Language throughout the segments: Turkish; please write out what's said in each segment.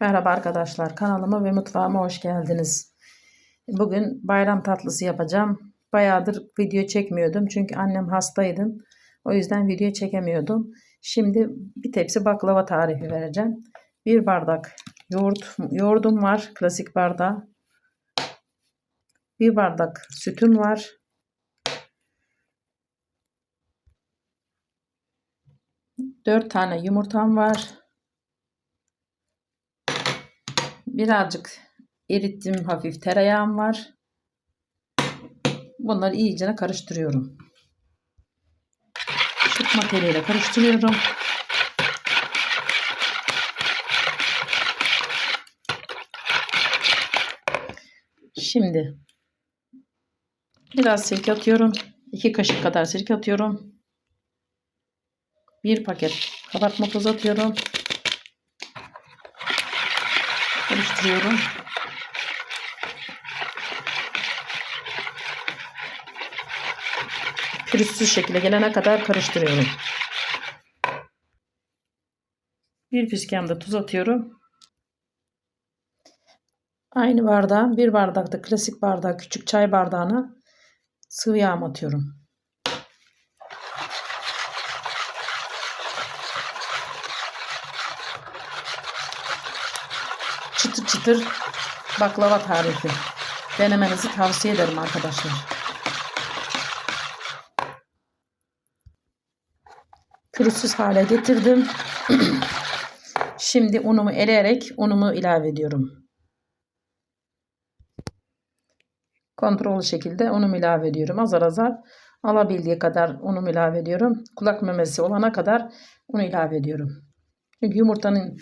Merhaba arkadaşlar kanalıma ve mutfağıma hoş geldiniz. Bugün bayram tatlısı yapacağım. Bayağıdır video çekmiyordum çünkü annem hastaydı. O yüzden video çekemiyordum. Şimdi bir tepsi baklava tarifi vereceğim. Bir bardak yoğurt, yoğurdum var klasik bardağı. Bir bardak sütüm var. Dört tane yumurtam var. Birazcık erittim hafif tereyağım var. Bunları iyice karıştırıyorum. Sıkma teliyle karıştırıyorum. Şimdi biraz sirke atıyorum. 2 kaşık kadar sirke atıyorum. Bir paket kabartma tozu atıyorum. Karıştırıyorum. Pürüzsüz şekilde gelene kadar karıştırıyorum. Bir fisken de tuz atıyorum. Aynı bardağa bir bardakta klasik bardağı küçük çay bardağına sıvı yağ atıyorum. Çıtır baklava tarifi. Denemenizi tavsiye ederim arkadaşlar. Pürüzsüz hale getirdim. Şimdi unumu eleyerek unumu ilave ediyorum. Kontrol şekilde unumu ilave ediyorum. Azar azar alabildiği kadar unumu ilave ediyorum. Kulak memesi olana kadar unu ilave ediyorum. Çünkü yumurtanın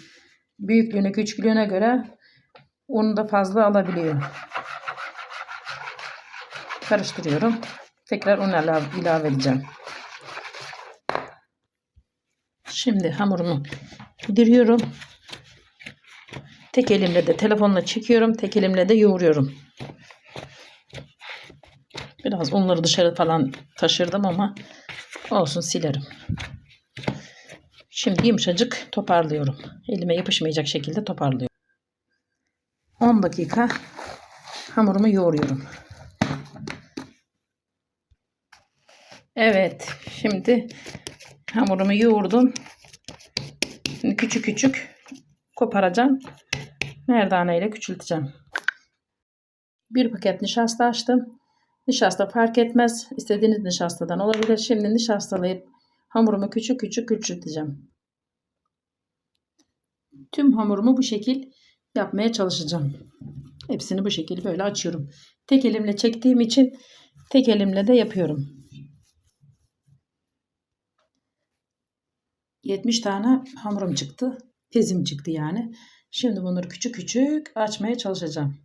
büyüklüğüne küçüklüğüne göre unu da fazla alabiliyor. Karıştırıyorum. Tekrar un ilave edeceğim. Şimdi hamurumu yediriyorum. Tek elimle de telefonla çekiyorum. Tek elimle de yoğuruyorum. Biraz unları dışarı falan taşırdım ama olsun silerim. Şimdi yumuşacık toparlıyorum. Elime yapışmayacak şekilde toparlıyorum. 10 dakika hamurumu yoğuruyorum. Evet, şimdi hamurumu yoğurdum. Şimdi küçük küçük koparacağım. Merdane ile küçülteceğim. Bir paket nişasta açtım. Nişasta fark etmez. İstediğiniz nişastadan olabilir. Şimdi nişastalayıp hamurumu küçük küçük küçülteceğim. Tüm hamurumu bu şekil yapmaya çalışacağım. Hepsini bu şekilde böyle açıyorum. Tek elimle çektiğim için tek elimle de yapıyorum. 70 tane hamurum çıktı. Pezim çıktı yani. Şimdi bunları küçük küçük açmaya çalışacağım.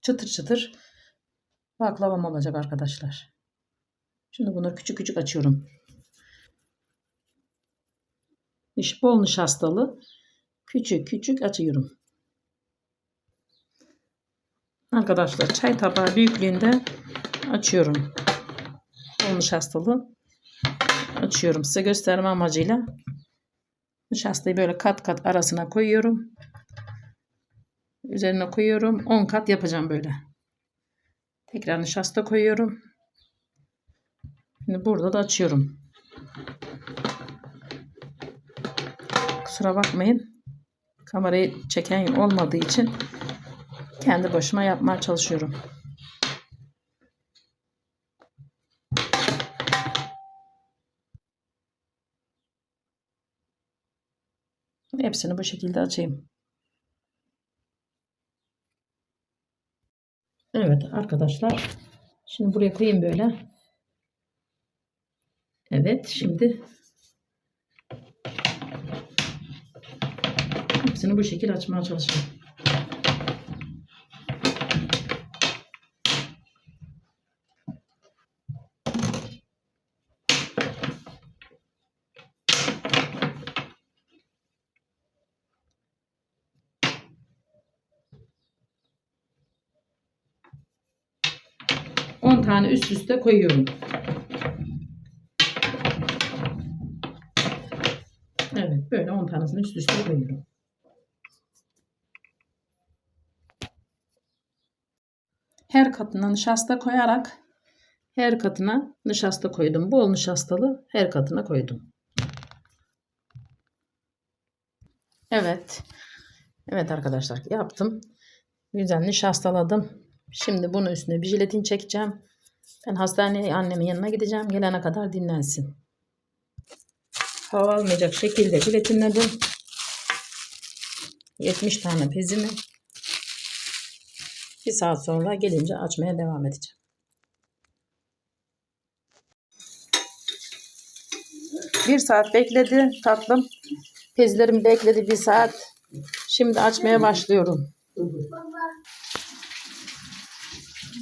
Çıtır çıtır baklavam olacak arkadaşlar. Şimdi bunları küçük küçük açıyorum. Bol nişastalı küçük küçük açıyorum. Arkadaşlar çay tabağı büyüklüğünde açıyorum. Bol nişastalı açıyorum. Size gösterme amacıyla nişastayı böyle kat kat arasına koyuyorum. Üzerine koyuyorum. 10 kat yapacağım böyle. Tekrar nişasta koyuyorum. Şimdi burada da açıyorum. Kusura bakmayın. Kamerayı çeken olmadığı için kendi başıma yapmaya çalışıyorum. Hepsini bu şekilde açayım. Evet arkadaşlar. Şimdi buraya koyayım böyle. Evet şimdi hepsini bu şekilde açmaya çalışıyorum. Tane üst üste koyuyorum. Evet böyle 10 tanesini üst üste koyuyorum. Her katına nişasta koyarak her katına nişasta koydum. Bol nişastalı her katına koydum. Evet. Evet arkadaşlar yaptım. Güzel nişastaladım. Şimdi bunu üstüne bir jiletin çekeceğim. Ben hastaneye annemin yanına gideceğim. Gelene kadar dinlensin. Hava almayacak şekilde jiletinledim. 70 tane pezimi. Bir saat sonra gelince açmaya devam edeceğim. Bir saat bekledi tatlım. Pezlerim bekledi bir saat. Şimdi açmaya başlıyorum.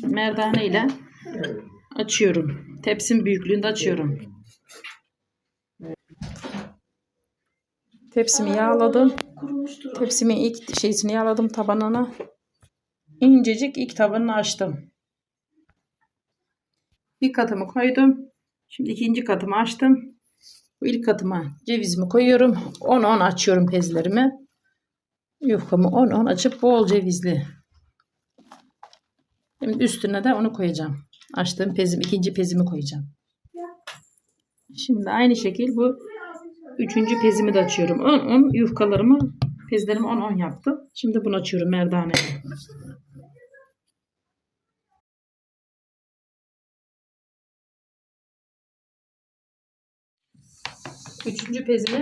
Merdane ile açıyorum. Tepsim büyüklüğünde açıyorum. Tepsimi yağladım. Tepsimin ilk şeysini yağladım tabanına. İncecik ilk tabanını açtım. Bir katımı koydum. Şimdi ikinci katımı açtım. Bu ilk katıma cevizimi koyuyorum. 10-10 açıyorum pezlerimi. Yufkamı 10-10 açıp bol cevizli. Şimdi üstüne de onu koyacağım. Açtığım pezim, ikinci pezimi koyacağım. Şimdi aynı şekil bu üçüncü pezimi de açıyorum. 10-10 yufkalarımı, pezlerimi 10-10 yaptım. Şimdi bunu açıyorum merdaneye. Üçüncü pezimi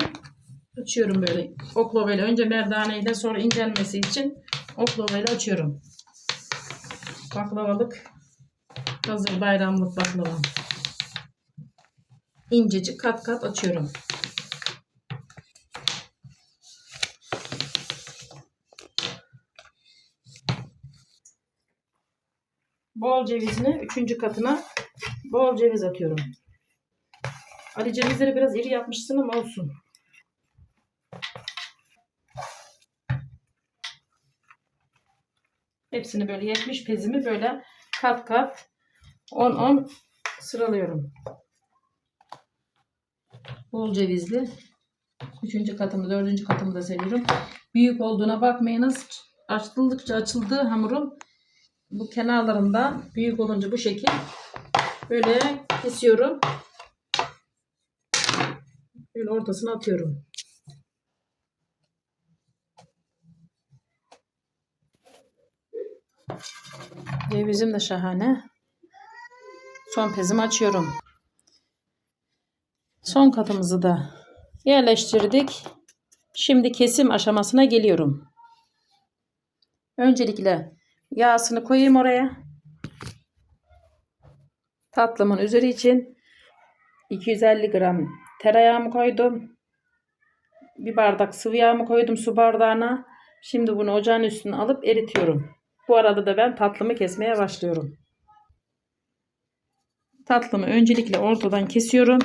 açıyorum böyle oklavayla. Önce merdaneyi de sonra incelmesi için oklavayla açıyorum. Baklavalık hazır bayramlık baklava. İncecik kat kat açıyorum. Bol cevizini üçüncü katına bol ceviz atıyorum. Ali cevizleri biraz iri yapmışsın ama olsun. Hepsini böyle 70 pezimi böyle kat kat 10-10 sıralıyorum. Bol cevizli. Üçüncü katımı, dördüncü katımı da seviyorum. Büyük olduğuna bakmayınız. Açıldıkça açıldı hamurum. Bu kenarlarında büyük olunca bu şekil böyle kesiyorum. Böyle ortasına atıyorum. Cevizim de şahane. Son pezimi açıyorum. Son katımızı da yerleştirdik. Şimdi kesim aşamasına geliyorum. Öncelikle yağsını koyayım oraya. Tatlımın üzeri için 250 gram tereyağımı koydum. Bir bardak sıvı yağımı koydum su bardağına. Şimdi bunu ocağın üstüne alıp eritiyorum. Bu arada da ben tatlımı kesmeye başlıyorum. Tatlımı öncelikle ortadan kesiyorum.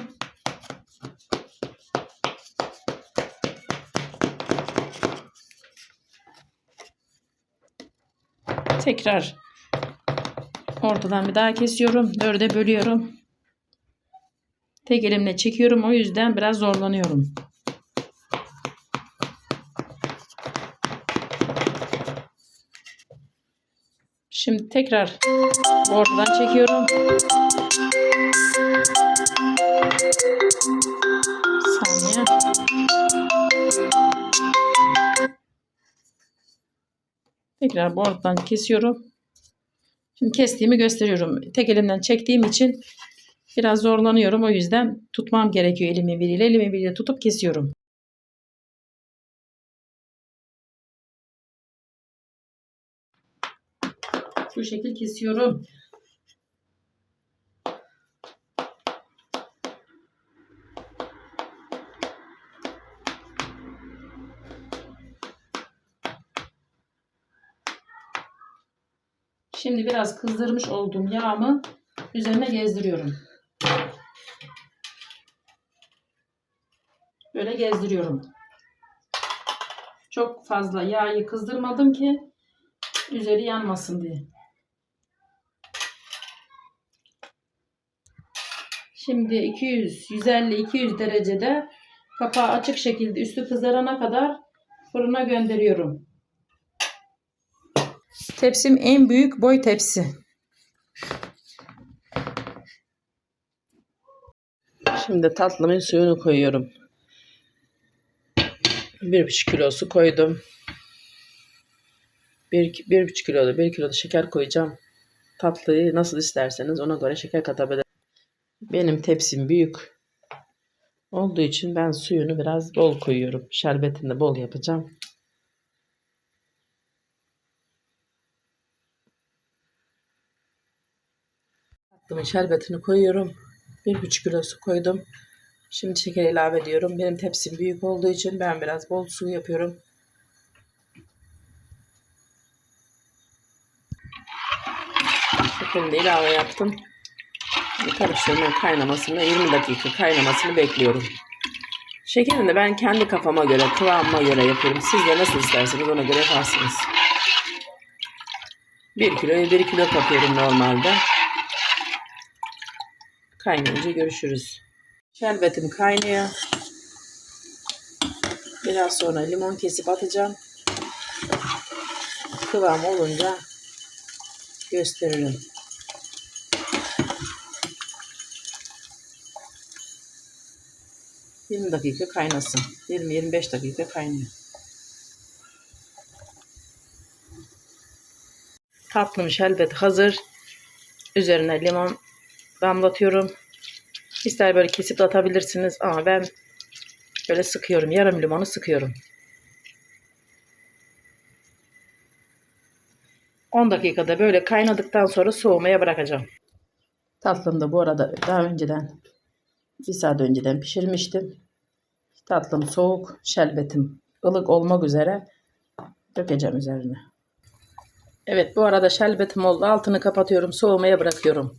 Tekrar ortadan bir daha kesiyorum. Dörde bölüyorum. Tek elimle çekiyorum. O yüzden biraz zorlanıyorum. Şimdi tekrar ortadan çekiyorum. Saniye. Tekrar bu ortadan kesiyorum. Şimdi kestiğimi gösteriyorum. Tek elimden çektiğim için biraz zorlanıyorum. O yüzden tutmam gerekiyor elimi biriyle. Elimi biriyle tutup kesiyorum. Bu şekil kesiyorum. Şimdi biraz kızdırmış olduğum yağımı üzerine gezdiriyorum. Böyle gezdiriyorum. Çok fazla yağı kızdırmadım ki üzeri yanmasın diye. Şimdi 200, 150, 200 derecede Kapağı açık şekilde üstü kızarana kadar fırına gönderiyorum. Tepsim en büyük boy tepsi. Şimdi tatlımın suyunu koyuyorum. Bir buçuk kilo su koydum. Bir, bir buçuk kilo da bir kilo da şeker koyacağım. Tatlıyı nasıl isterseniz ona göre şeker katabilirsiniz. Benim tepsim büyük olduğu için ben suyunu biraz bol koyuyorum. Şerbetini de bol yapacağım. Tatlımın şerbetini koyuyorum. Bir buçuk kilo su koydum. Şimdi şeker ilave ediyorum. Benim tepsim büyük olduğu için ben biraz bol su yapıyorum. Şekerini ilave yaptım. Karıştırmanın kaynamasını 20 dakika kaynamasını bekliyorum. Şekerini de ben kendi kafama göre, kıvamıma göre yapıyorum. Siz de nasıl isterseniz ona göre yaparsınız. 1 kiloya 1 kilo katıyorum normalde. Kaynayınca görüşürüz. Şerbetim kaynıyor. Biraz sonra limon kesip atacağım. Kıvam olunca gösteririm. Yirmi dakika kaynasın. 20-25 dakika kaynıyor. Tatlım şerbet hazır. Üzerine limon damlatıyorum. İster böyle kesip de atabilirsiniz ama ben böyle sıkıyorum. Yarım limonu sıkıyorum. 10 dakikada böyle kaynadıktan sonra soğumaya bırakacağım. Tatlım da bu arada daha önceden bir saat önceden pişirmiştim. Tatlım soğuk, şerbetim ılık olmak üzere dökeceğim üzerine. Evet bu arada şerbetim oldu. Altını kapatıyorum. Soğumaya bırakıyorum.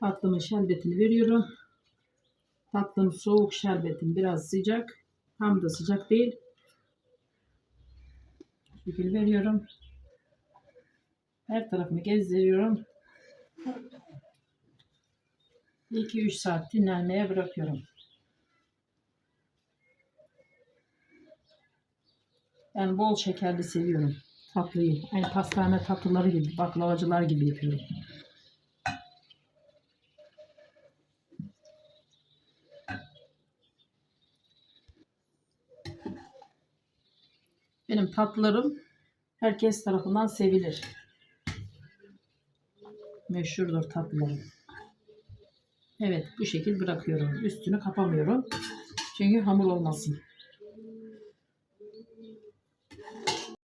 Tatlımın şerbetini veriyorum. Tatlım soğuk şerbetim biraz sıcak. Tam da sıcak değil. Şekil veriyorum. Her tarafını gezdiriyorum. 2-3 saat dinlenmeye bırakıyorum. Ben bol şekerli seviyorum tatlıyı. Aynı pastane tatlıları gibi, baklavacılar gibi yapıyorum. Benim tatlılarım herkes tarafından sevilir. Meşhurdur tatlılarım. Evet bu şekil bırakıyorum. Üstünü kapamıyorum. Çünkü hamur olmasın.